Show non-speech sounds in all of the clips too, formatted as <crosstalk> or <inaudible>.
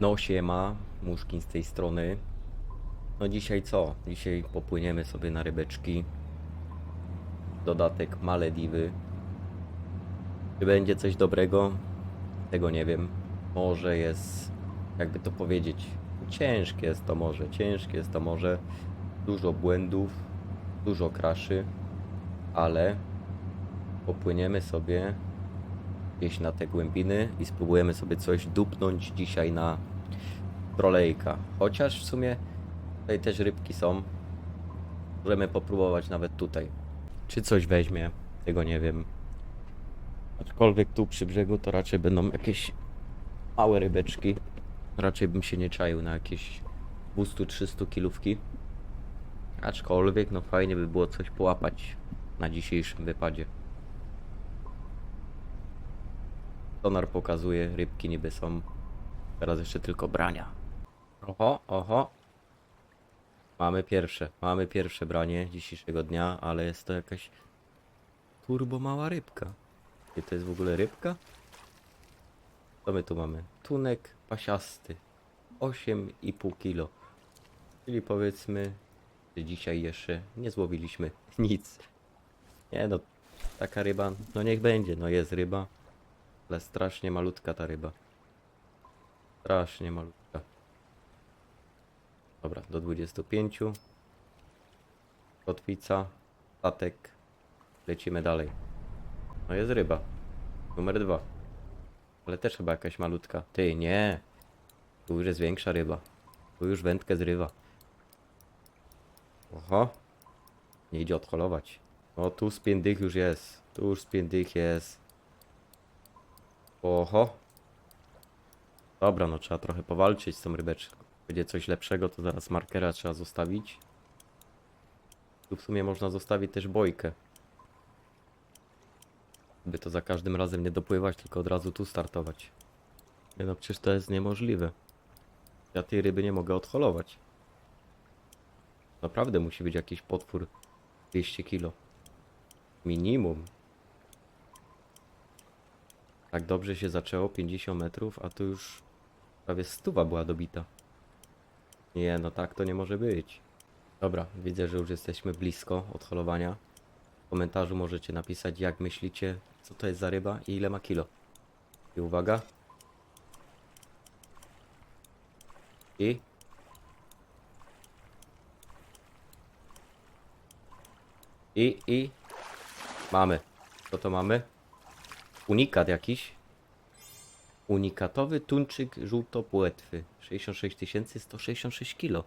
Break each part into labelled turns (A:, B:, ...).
A: No siema, Muszkin z tej strony. No dzisiaj co? Dzisiaj popłyniemy sobie na rybeczki. Dodatek Malediwy. Czy będzie coś dobrego? Tego nie wiem. Może jest, jakby to powiedzieć, ciężkie jest to morze, ciężkie jest to morze. Dużo błędów, dużo kraszy, ale popłyniemy sobie gdzieś na te głębiny i spróbujemy sobie coś dupnąć dzisiaj na trolejka. Chociaż w sumie tutaj też rybki są. Możemy popróbować nawet tutaj. Czy coś weźmie, tego nie wiem. Aczkolwiek tu przy brzegu to raczej będą jakieś małe rybeczki. Raczej bym się nie czaił na jakieś 200-300 kilówki. Aczkolwiek no fajnie by było coś połapać na dzisiejszym wypadzie. Sonar pokazuje, rybki niby są. Teraz jeszcze tylko brania. Oho, oho. Mamy pierwsze, mamy pierwsze branie dzisiejszego dnia, ale jest to jakaś turbo mała rybka. Czy to jest w ogóle rybka? Co my tu mamy? Tunek pasiasty. 8,5 kilo. Czyli powiedzmy, że dzisiaj jeszcze nie złowiliśmy <laughs> nic. Nie no, taka ryba, no niech będzie, no jest ryba. Ale strasznie malutka ta ryba. Strasznie malutka. Dobra, do 25. Kotwica, statek. Lecimy dalej. No jest ryba. Numer dwa. Ale też chyba jakaś malutka. Ty, nie. Tu już jest większa ryba. Tu już wędkę zrywa. Oho. Nie idzie odholować. No tu spiędych już jest. Tu już spiędych jest. Oho. Dobra, no trzeba trochę powalczyć z tą rybeczką. Będzie coś lepszego, to zaraz markera trzeba zostawić. Tu w sumie można zostawić też bojkę. By to za każdym razem nie dopływać, tylko od razu tu startować. Nie no, przecież to jest niemożliwe. Ja tej ryby nie mogę odholować. Naprawdę musi być jakiś potwór 200 kilo. Minimum. Tak dobrze się zaczęło, 50 metrów, a tu już prawie stuwa była dobita. Nie, no tak to nie może być. Dobra, widzę, że już jesteśmy blisko odholowania. W komentarzu możecie napisać, jak myślicie, co to jest za ryba i ile ma kilo. I uwaga. I... I, i... Mamy. Co to mamy? Unikat jakiś. Unikatowy tuńczyk żółtopłetwy. 66 166 kilo.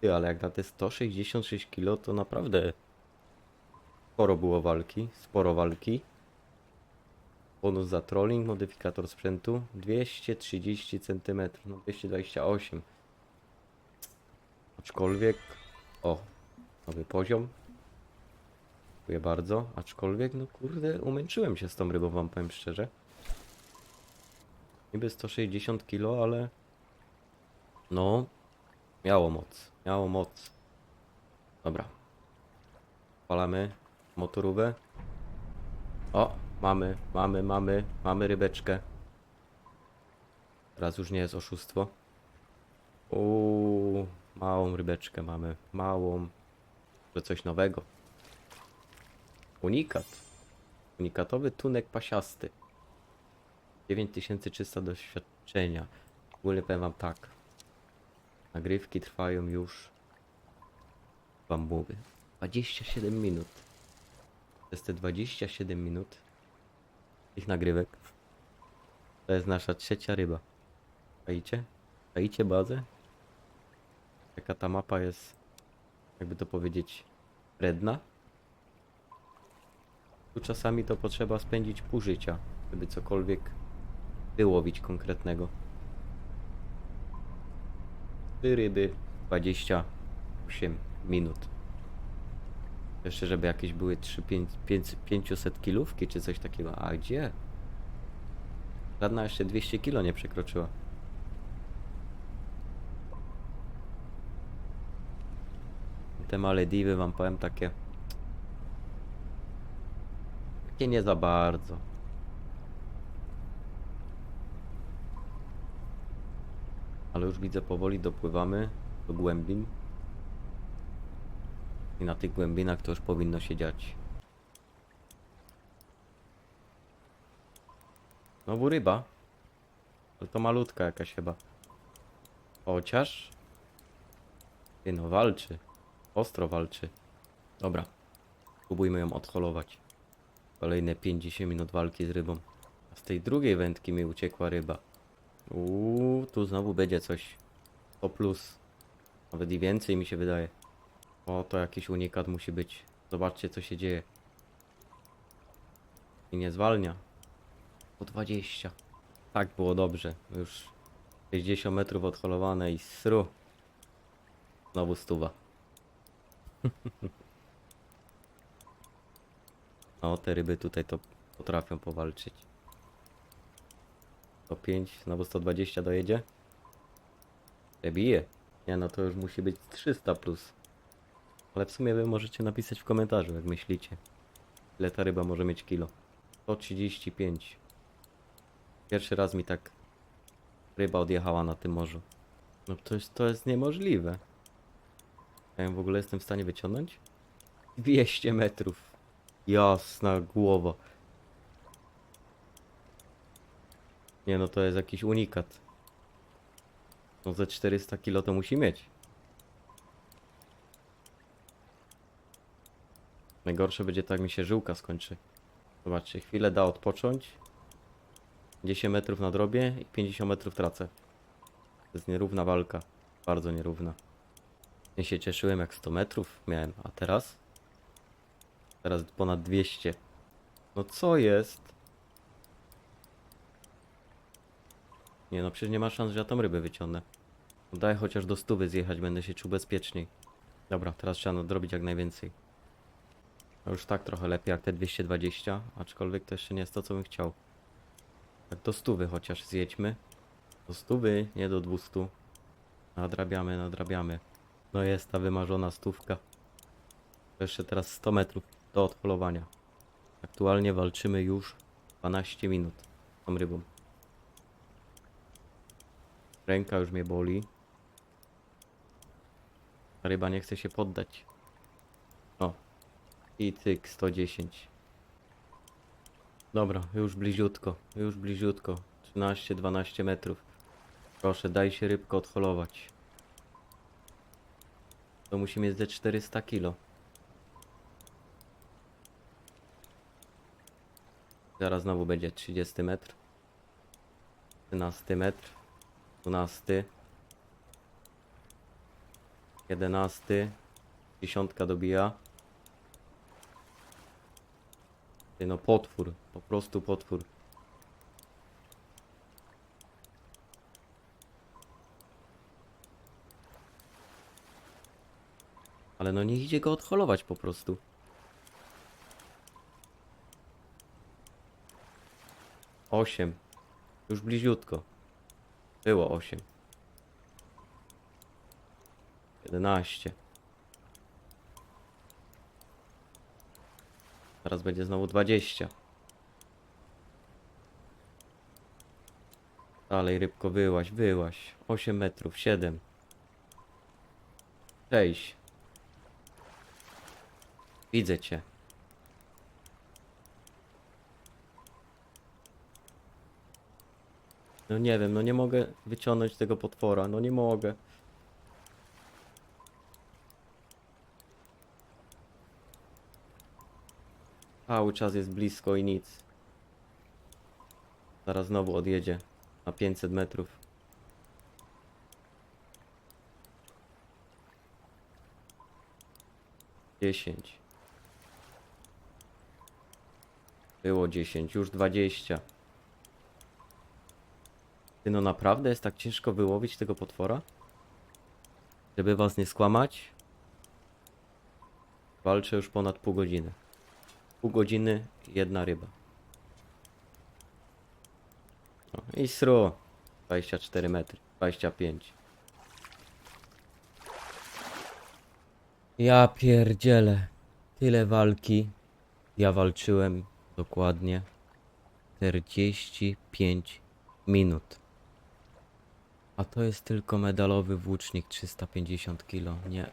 A: Ty, ale jak na te 166 kilo, to naprawdę sporo było walki. Sporo walki. Bonus za trolling, modyfikator sprzętu 230 cm, no 228. Aczkolwiek, o, nowy poziom. Dziękuję bardzo. Aczkolwiek, no kurde, umęczyłem się z tą rybą, wam powiem szczerze. Niby 160 kg, ale no, miało moc, miało moc. Dobra. Palamy motorówę. O, mamy, mamy, mamy, mamy rybeczkę. Teraz już nie jest oszustwo. Uuu, małą rybeczkę mamy, małą. To coś nowego. Unikat. Unikatowy tunek pasiasty. 9300 doświadczenia. Ogólnie powiem wam tak. Nagrywki trwają już. Wam mówię. 27 minut. Przez te 27 minut tych nagrywek to jest nasza trzecia ryba. Czaicie? Czaicie bazę? Jaka ta mapa jest, jakby to powiedzieć, wredna? Tu czasami to potrzeba spędzić pół życia, żeby cokolwiek wyłowić konkretnego. Trzy ryby, 28 minut. Jeszcze, żeby jakieś były 3, 5, 500 kilówki czy coś takiego. A gdzie? Żadna jeszcze 200 kilo nie przekroczyła. Te Malediwy wam powiem takie... Takie nie za bardzo. Ale już widzę powoli dopływamy do głębin. I na tych głębinach to już powinno się dziać. Znowu ryba. Ale to malutka jakaś chyba. Chociaż... Ty no walczy. Ostro walczy. Dobra. Spróbujmy ją odholować. Kolejne 50 minut walki z rybą. A z tej drugiej wędki mi uciekła ryba. Uuu, tu znowu będzie coś. O plus. Nawet i więcej mi się wydaje. O, to jakiś unikat musi być. Zobaczcie co się dzieje. I nie zwalnia. Po 20. Tak było dobrze. Już 60 metrów odholowane i sru. Znowu stuwa. <laughs> O, te ryby tutaj to potrafią powalczyć. 105, znowu 120 dojedzie. Bije. Nie no, to już musi być 300 plus. Ale w sumie wy możecie napisać w komentarzu, jak myślicie. Ile ta ryba może mieć kilo? 135. Pierwszy raz mi tak ryba odjechała na tym morzu. No to jest, to jest niemożliwe. Ja ją w ogóle jestem w stanie wyciągnąć? 200 metrów. Jasna głowa. Nie no, to jest jakiś unikat. No ze 400 kilo to musi mieć. Najgorsze będzie to, jak mi się żyłka skończy. Zobaczcie, chwilę da odpocząć. 10 metrów na drobie i 50 metrów tracę. To jest nierówna walka. Bardzo nierówna. Ja się cieszyłem jak 100 metrów miałem, a teraz? Teraz ponad 200. No co jest? Nie no, przecież nie ma szans, że ja tam rybę wyciągnę. No Daj chociaż do stówy zjechać, będę się czuł bezpieczniej. Dobra, teraz trzeba nadrobić jak najwięcej. No już tak trochę lepiej jak te 220, aczkolwiek to jeszcze nie jest to, co bym chciał. Tak do stówy chociaż zjedźmy. Do stówy, nie do 200. Nadrabiamy, nadrabiamy. No jest ta wymarzona stówka. Jeszcze teraz 100 metrów do odpolowania. Aktualnie walczymy już 12 minut z tą rybą. Ręka już mnie boli. Ta ryba nie chce się poddać. O. I cyk 110. Dobra, już bliziutko, już bliziutko. 13-12 metrów. Proszę, daj się rybko odholować. To musi mieć ze 400 kilo. Zaraz znowu będzie 30 metr. 13 metr. 12. 11. Dziesiątka dobija. Ty no potwór, po prostu potwór. Ale no nie idzie go odholować po prostu. Osiem. Już bliziutko. Było osiem. Jedenaście. Teraz będzie znowu 20. Dalej rybko wyłaś, wyłaś. 8 metrów, 7. 6. Widzę cię. No nie wiem, no nie mogę wyciągnąć tego potwora, no nie mogę. Cały czas jest blisko i nic. Zaraz znowu odjedzie na 500 metrów. Dziesięć. Było 10, już 20. Ty no naprawdę jest tak ciężko wyłowić tego potwora? Żeby was nie skłamać? Walczę już ponad pół godziny. Pół godziny, jedna ryba. O, I sru. 24 metry, 25. Ja pierdzielę. Tyle walki. Ja walczyłem dokładnie 45 minut. A to jest tylko medalowy włócznik 350 kg. Nie.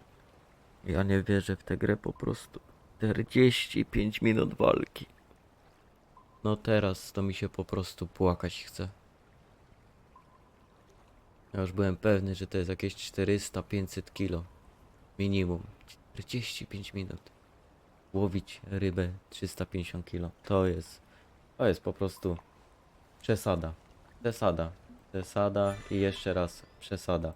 A: Ja nie wierzę w tę grę po prostu. 45 minut walki. No teraz to mi się po prostu płakać chce. Ja już byłem pewny, że to jest jakieś 400-500 kilo. Minimum. 45 minut. Łowić rybę 350 kilo. To jest. To jest po prostu przesada. Przesada. Przesada i jeszcze raz przesada.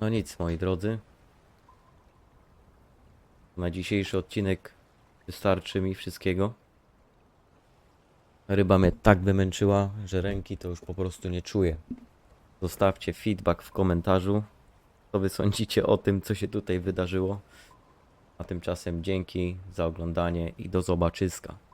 A: No nic, moi drodzy. Na dzisiejszy odcinek wystarczy mi wszystkiego. Ryba mnie tak wymęczyła, że ręki to już po prostu nie czuję. Zostawcie feedback w komentarzu, co wy sądzicie o tym, co się tutaj wydarzyło. A tymczasem dzięki za oglądanie i do zobaczyska.